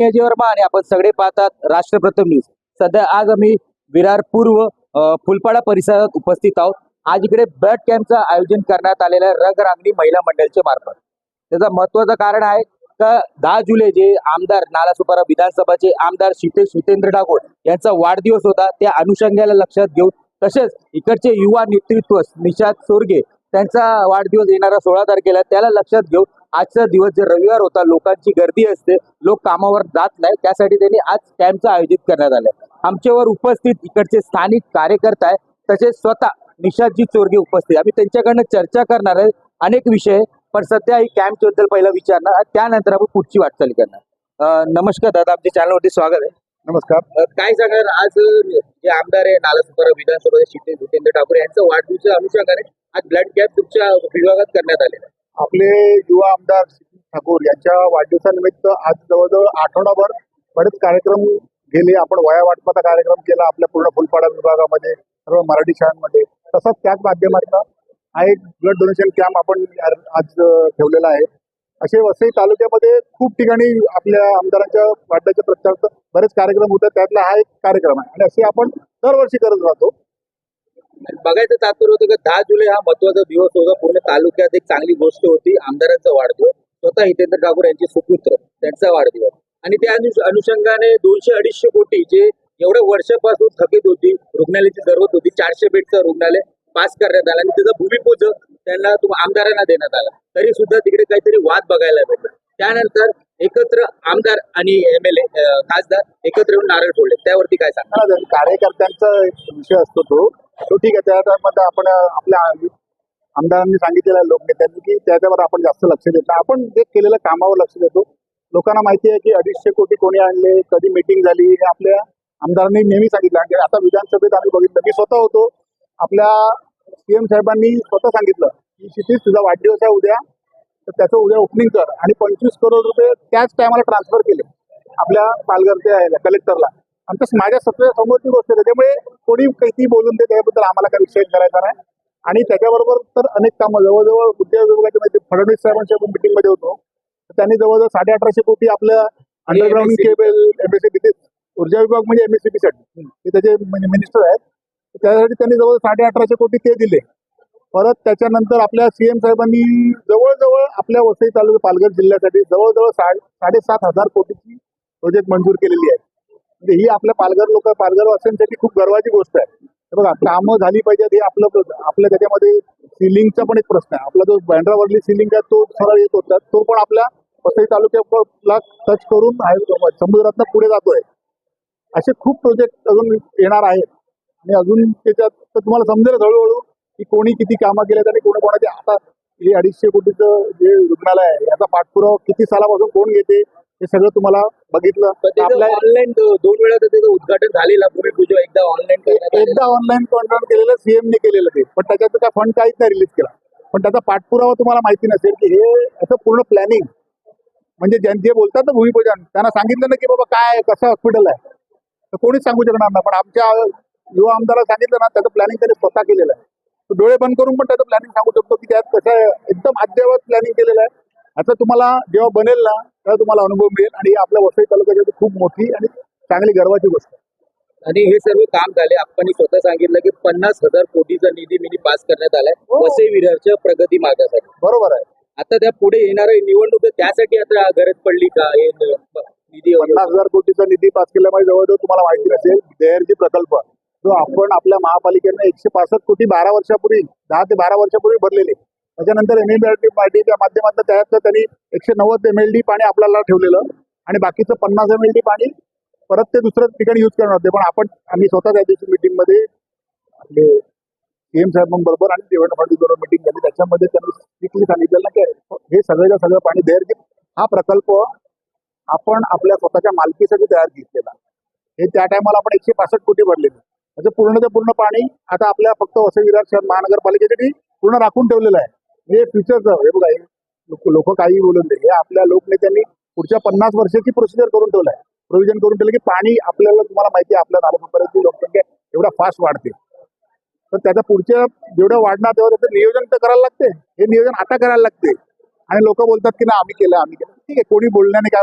अजय वर्मा आणि आपण सगळे पाहतात राष्ट्रप्रथम न्यूज सध्या आज आम्ही विरार पूर्व फुलपाडा परिसरात उपस्थित आहोत. आज इकडे ब्लड कॅम्पचं आयोजन करण्यात आलेलं आहे रंगरांगणी महिला मंडळच्या मार्फत. त्याचं महत्वाचं कारण आहे का दहा जुलै जे आमदार नालासोपारा विधानसभाचे आमदार शितेश हितेंद्र ठाकूर यांचा वाढदिवस होता त्या अनुषंगाला लक्षात घेऊन. तसेच इकडचे युवा नेतृत्व निषाद सोरगे त्यांचा वाढदिवस येणारा सोळा तारखेला त्याला लक्षात घेऊन आजचा दिवस जे रविवार होता लोकांची गर्दी असते लोक कामावर जात नाही त्यासाठी त्यांनी आज कॅम्पचं आयोजित करण्यात आलं आमच्यावर उपस्थित इकडचे स्थानिक कार्यकर्ता आहे तसेच स्वतः निषादजी चोरगे उपस्थित आम्ही त्यांच्याकडनं चर्चा करणार आहे अनेक विषय पण सध्या ही कॅम्पबद्दल पहिला विचारणार त्यानंतर आपण पुढची वाटचाल करणार. नमस्कार दादा आमच्या चॅनलवरती स्वागत आहे. नमस्कार. काय सांगणार आज जे आमदार आहे नालासोपारा विधानसभेचे शिते जितेंद्र ठाकूर यांचं वाढदिवसाच्या अनुषंगाने आज ब्लड कॅम्प तुमच्या विभागात करण्यात आलेला आहे. आपले युवा आमदार सिद्धी ठाकूर यांच्या वाढदिवसानिमित्त आज जवळजवळ आठवडाभर बरेच कार्यक्रम गेले. आपण वया वाटपाचा कार्यक्रम केला आपल्या पूर्ण फुलपाडा विभागामध्ये सर्व मराठी शाळांमध्ये. तसंच त्याच माध्यमातून हा एक ब्लड डोनेशन कॅम्प आपण आज ठेवलेला आहे. असे वसई तालुक्यामध्ये खूप ठिकाणी आपल्या आमदारांच्या वाढण्याच्या प्रचारार्थ बरेच कार्यक्रम होतात. त्यातला हा एक कार्यक्रम आहे. आणि असे आपण दरवर्षी करत राहतो. बघायचं तात्पर्य होतं की दहा जुलै हा महत्त्वाचा दिवस होता. पूर्ण तालुक्यात एक चांगली गोष्ट होती. आमदारांचा वाढदिवस. स्वतः हितेंद्र ठाकूर यांचे सुपुत्र. त्यांचा वाढदिवस. आणि त्या अनुषंगाने दोनशे अडीचशे कोटी जे एवढ्या वर्षापासून थकीत होती रुग्णालयाची जरूरत होती. चारशे बेडचं रुग्णालय पास करण्यात आलं आणि त्याचं भूमिपूजन त्यांना आमदारांना देण्यात आला. तरी सुद्धा तिकडे काहीतरी वाद बघायला भेटला. त्यानंतर एकत्र आमदार आणि एम एल ए खासदार एकत्र येऊन नारळ फोडले. त्यावरती काय सांगतात कार्यकर्त्यांचा विषय असतो तो. तो ठीक आहे. त्यामध्ये आपण आपल्या आमदारांनी सांगितलेल्या लोकनेत्यांनी की त्याच्यावर आपण जास्त लक्ष देत नाही. आपण जे केलेल्या कामावर लक्ष देतो. लोकांना माहिती आहे की अडीचशे कोटी कोणी आणले कधी मीटिंग झाली हे आपल्या आमदारांनी नेहमी सांगितलं. आणि आता विधानसभेत आम्ही बघितलं मी स्वतः होतो. आपल्या सीएम साहेबांनी स्वतः सांगितलं की क्षितिज तुझा वाढदिवस आहे उद्या. तर त्याचं उद्या ओपनिंग कर. आणि पंचवीस करोड रुपये त्याच टायमाला ट्रान्सफर केले. आपल्या पालघरच्या कलेक्टरला आणि तसं माझ्या सगळ्या समोरची गोष्ट आहे. त्यामुळे कोणी काही बोलून दे त्याबद्दल आम्हाला काही विषय करायचा नाही. आणि त्याच्याबरोबर तर अनेक कामं जवळजवळ उद्योग विभागाच्या फडणवीस साहेबांच्या मीटिंगमध्ये होतो. तर त्यांनी जवळजवळ साडे अठराशे कोटी आपल्या अंडरग्राऊंड. केबल एमएससीबी ऊर्जा विभाग म्हणजे एमएससीबी साठी. ते त्याचे मिनिस्टर आहेत. त्यासाठी त्यांनी जवळ साडे अठराशे कोटी ते दिले. परत त्याच्यानंतर आपल्या सीएम साहेबांनी जवळजवळ आपल्या वसई तालुका पालघर जिल्ह्यासाठी जवळजवळ साडे साडेसात हजार कोटीची प्रोजेक्ट मंजूर केलेली आहे. म्हणजे ही आपल्या पालघर लोक पालघर वासियांसाठी खूप गर्वाची गोष्ट आहे. बघा कामं झाली पाहिजेत हे आपलं आपल्या त्याच्यामध्ये सिलिंगचा पण एक प्रश्न आहे. आपला जो बँड्रावरली सिलिंग आहे तो सरळ येत होता. तो पण आपल्या वसई तालुक्याला टच करून आहे. समुद्रातनं पुढे जातोय. असे खूप प्रोजेक्ट अजून येणार आहेत. आणि अजून त्याच्यात तर तुम्हाला समजेल हळूहळू की कोणी किती कामं केलेत आणि कोणी कोणाचे आता हे अडीचशे कोटीचं जे रुग्णालय आहे याचा पाठपुरावा किती सालापासून कोण घेते? हे सगळं तुम्हाला बघितलं. आपल्या ऑनलाईन दोन वेळा त्याचं उद्घाटन झालेलं भूमिपूजन एकदा ऑनलाईन. एकदा ऑनलाईन कॉन्ट्रॅक्ट केलेलं सीएम ने केलेलं ते. पण त्याच्यात त्या फंड काहीच नाही रिलीज केला. पण त्याचा पाठपुरावा तुम्हाला माहिती नसेल की हे याचं पूर्ण प्लॅनिंग म्हणजे ज्यां- जे बोलतात ना भूमिपूजन त्यांना सांगितलं ना की बाबा काय कसं हॉस्पिटल आहे. तर कोणीच सांगू शकणार नाही. पण आमच्या युवा आमदाराला सांगितलं ना त्याचं प्लॅनिंग त्याने स्वतः केलेलं आहे. तो डोळे बंद करून पण त्याचं प्लॅनिंग सांगू शकतो की त्यात कसं एकदम अद्ययावत प्लॅनिंग केलेलं आहे. आता तुम्हाला जेव्हा बनेल ना तेव्हा तुम्हाला अनुभव मिळेल आणि आपल्या वसई तालुक्याची खूप मोठी आणि चांगली गर्वाची गोष्ट आणि हे सर्व काम झाले. आपण स्वतः सांगितलं की पन्नास हजार कोटीचा निधी मिनी पास करण्यात आलाय हो. वसई विरारच्या प्रगती मार्गासाठी. बरोबर आहे. आता त्या पुढे येणाऱ्या निवडणूक त्यासाठी आता गरज पडली का? हे निधी? पन्नास हजार कोटीचा निधी पास केल्यामुळे जवळजवळ तुम्हाला माहिती नसेल देहरजी प्रकल्प जो आपण आपल्या महापालिकेने एकशे पासष्ट कोटी बारा वर्षापूर्वी दहा ते बारा वर्षापूर्वी भरलेले. त्याच्यानंतर एम एल पार्टीच्या माध्यमातून त्यात त्यांनी एकशे नव्वद एम एल डी पाणी आपल्याला ठेवलेलं आणि बाकीचं पन्नास एम एल डी पाणी परत ते दुसऱ्या ठिकाणी यूज करणार होते. पण आपण आम्ही स्वतः त्या दिवशी मीटिंगमध्ये आपले सीएम साहेबांबरोबर आणि देवेंद्र फडणवीस बरोबर मिटिंग झाली त्याच्यामध्ये त्यांनी स्ट्रिक्टली सांगितलं ना की हे सगळं सगळं पाणी देहरजी हा प्रकल्प आपण आपल्या स्वतःच्या मालकीसाठी तयार घेतलेला. हे त्या टायमाला आपण एकशे पासष्ट कोटी भरलेले. म्हणजे पूर्ण ते पूर्ण पाणी आता आपल्या फक्त वसई विरार शहर महानगरपालिकेसाठी पूर्ण राखून ठेवलेलं आहे. हे फ्युचरचं हे बघा लोक काही बोलून दे हे आपल्या लोकनेत्यांनी पुढच्या पन्नास वर्षाची प्रोसिजर करून ठेवलं आहे प्रोव्हिजन करून ठेवलं की पाणी आपल्याला तुम्हाला माहिती आहे आपल्या नागपूरची लोकसंख्या एवढा फास्ट वाढते. तर त्याचा पुढच्या जेवढं वाढणार तेव्हा त्याचं नियोजन तर करायला लागते. हे नियोजन आता करायला लागते. आणि लोक बोलतात की ना आम्ही केलं आम्ही केलं. ठीक आहे कोणी बोलण्याने काय